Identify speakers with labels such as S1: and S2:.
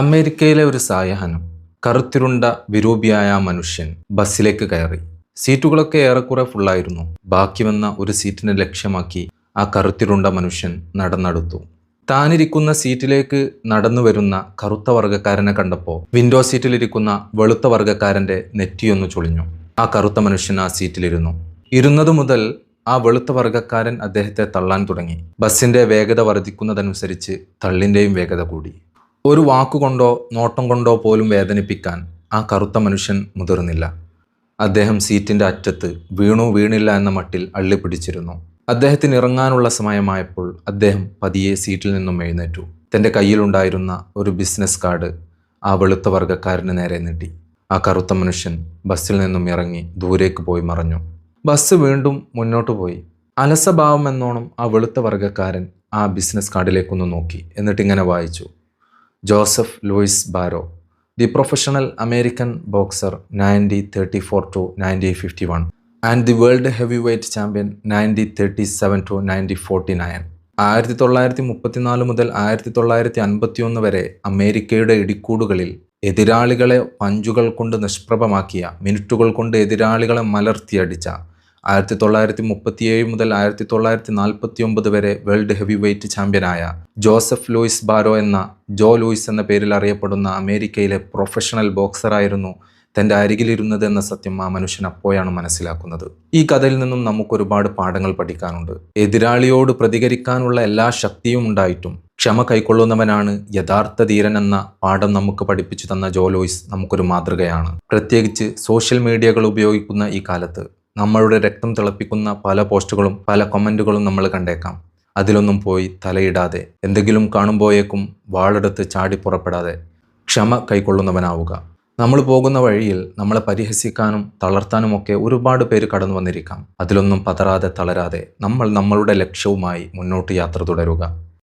S1: അമേരിക്കയിലെ ഒരു സായാഹ്നം കറുത്തിരുണ്ട വിരൂപിയായ മനുഷ്യൻ ബസ്സിലേക്ക് കയറി. സീറ്റുകളൊക്കെ ഏറെക്കുറെ ഫുള്ളായിരുന്നു ബാക്കി വന്ന ഒരു സീറ്റിനെ ലക്ഷ്യമാക്കി ആ കറുത്തിരുണ്ട മനുഷ്യൻ നടന്നെടുത്തു. താനിരിക്കുന്ന സീറ്റിലേക്ക് നടന്നു വരുന്ന കറുത്ത വർഗക്കാരനെ കണ്ടപ്പോൾ വിൻഡോ സീറ്റിലിരിക്കുന്ന വെളുത്ത വർഗക്കാരന്റെ നെറ്റിയൊന്നു ചൊളിഞ്ഞു. ആ കറുത്ത മനുഷ്യൻ ആ സീറ്റിലിരുന്നു. ഇരുന്നതു മുതൽ ആ വെളുത്ത വർഗക്കാരൻ അദ്ദേഹത്തെ തള്ളാൻ തുടങ്ങി. ബസ്സിന്റെ വേഗത വർദ്ധിക്കുന്നതനുസരിച്ച് തള്ളിന്റെയും വേഗത കൂടി. ഒരു വാക്കുകൊണ്ടോ നോട്ടം കൊണ്ടോ പോലും വേദനിപ്പിക്കാൻ ആ കറുത്ത മനുഷ്യൻ മുതിർന്നില്ല. അദ്ദേഹം സീറ്റിന്റെ അറ്റത്ത് വീണു വീണില്ല എന്ന മട്ടിൽ അള്ളിപ്പിടിച്ചിരുന്നു. അദ്ദേഹത്തിന് ഇറങ്ങാനുള്ള സമയമായപ്പോൾ അദ്ദേഹം പതിയെ സീറ്റിൽ നിന്നും എഴുന്നേറ്റു. തന്റെ കയ്യിലുണ്ടായിരുന്ന ഒരു ബിസിനസ് കാർഡ് ആ വെളുത്ത വർഗക്കാരന് നേരെ നീട്ടി. ആ കറുത്ത മനുഷ്യൻ ബസ്സിൽ നിന്നും ഇറങ്ങി ദൂരേക്ക് പോയി മറഞ്ഞു. ബസ് വീണ്ടും മുന്നോട്ട് പോയി. അലസഭാവം എന്നോണം ആ വെളുത്ത വർഗക്കാരൻ ആ ബിസിനസ് കാർഡിലേക്കൊന്ന് നോക്കി എന്നിട്ട് ഇങ്ങനെ വായിച്ചു. Joseph Louis Barrow. The professional American boxer ninety thirty four to ninety fifty one. And the world heavyweight champion ninety thirty seven to ninety forty nine. ആയിരത്തി തൊള്ളായിരത്തി മുപ്പത്തിനാല് മുതൽ ആയിരത്തി തൊള്ളായിരത്തി അൻപത്തി ഒന്ന് വരെ അമേരിക്കയുടെ ഇടിക്കൂടുകളിൽ എതിരാളികളെ പഞ്ചുകൾ കൊണ്ട് നിഷ്പ്രഭമാക്കിയ മിനിറ്റുകൾ കൊണ്ട് എതിരാളികളെ മലർത്തിയടിച്ച ആയിരത്തി തൊള്ളായിരത്തി മുപ്പത്തിയേഴ് മുതൽ ആയിരത്തി തൊള്ളായിരത്തി നാൽപ്പത്തി ഒമ്പത് വരെ വേൾഡ് ഹെവി വെയ്റ്റ് ചാമ്പ്യനായ ജോസഫ് ലൂയിസ് ബാരോ എന്ന ജോ ലൂയിസ് എന്ന പേരിൽ അറിയപ്പെടുന്ന അമേരിക്കയിലെ പ്രൊഫഷണൽ ബോക്സറായിരുന്നു തന്റെ അരികിലിരുന്നത് എന്ന സത്യം ആ മനുഷ്യൻ അപ്പോഴാണ് മനസ്സിലാക്കുന്നത്. ഈ കഥയിൽ നിന്നും നമുക്ക് ഒരുപാട് പാഠങ്ങൾ പഠിക്കാനുണ്ട്. എതിരാളിയോട് പ്രതികരിക്കാനുള്ള എല്ലാ ശക്തിയും ഉണ്ടായിട്ടും ക്ഷമ കൈക്കൊള്ളുന്നവനാണ് യഥാർത്ഥ ധീരൻ എന്ന പാഠം നമുക്ക് പഠിപ്പിച്ചു തന്ന ജോ ലൂയിസ് നമുക്കൊരു മാതൃകയാണ്. പ്രത്യേകിച്ച് സോഷ്യൽ മീഡിയകൾ ഉപയോഗിക്കുന്ന ഈ കാലത്ത് നമ്മളുടെ രക്തം തിളപ്പിക്കുന്ന പല പോസ്റ്റുകളും പല കമന്റുകളും നമ്മൾ കണ്ടേക്കാം. അതിലൊന്നും പോയി തലയിടാതെ എന്തെങ്കിലും കാണുമ്പോഴേക്കും വാളെടുത്ത് ചാടി പുറപ്പെടാതെ ക്ഷമ കൈക്കൊള്ളുന്നവനാവുക. നമ്മൾ പോകുന്ന വഴിയിൽ നമ്മളെ പരിഹസിക്കാനും തളർത്താനുമൊക്കെ ഒരുപാട് പേര് കടന്നു വന്നിരിക്കാം. അതിലൊന്നും പതറാതെ തളരാതെ നമ്മൾ നമ്മളുടെ ലക്ഷ്യവുമായി മുന്നോട്ട് യാത്ര തുടരുക.